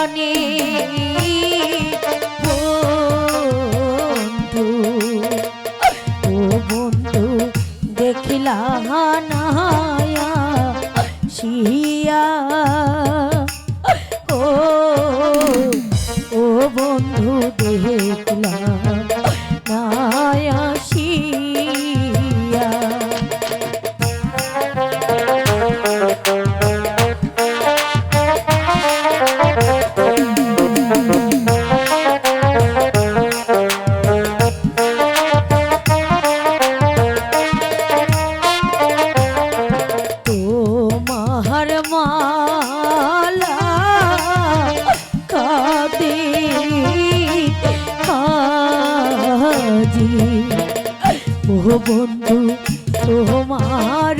প্রাণী বন্ধু ও বন্ধু দেখিলা নায়া তোমার মালা কাদে আজি ও বন্ধু তোমার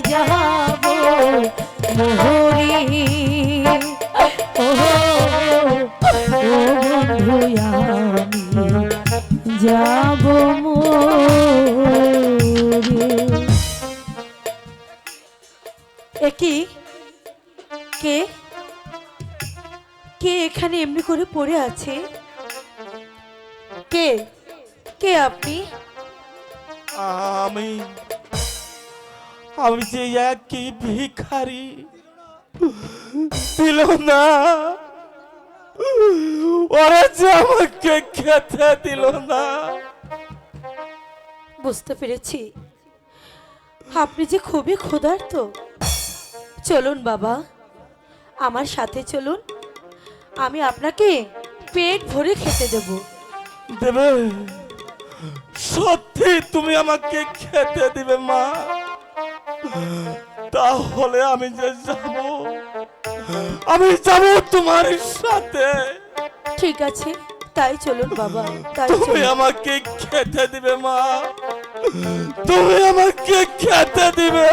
যাব মোহরি। কে? কে এখানে এমনি করে পড়ে আছে? কে? কে আপনি? আমি আমি যে একই ভিখারি দিল না ওরা যে আমাকে খেতে দিল না বুঝতে পেরেছি আপনি যে খুবই ক্ষুধার্ত চলুন বাবা আমার সাথে চলুন। আমি আপনাকে পেট ভরে খেতে দেব। দেবে। সত্যি তুমি আমাকে খেতে দিবে মা। তাহলে আমি যে যাব আমি যাব তোমার সাথে। ঠিক আছে তাই চলুন বাবা তাই তুমি আমাকে খেতে দিবে মা। তুমি আমাকে খেতে দিবে।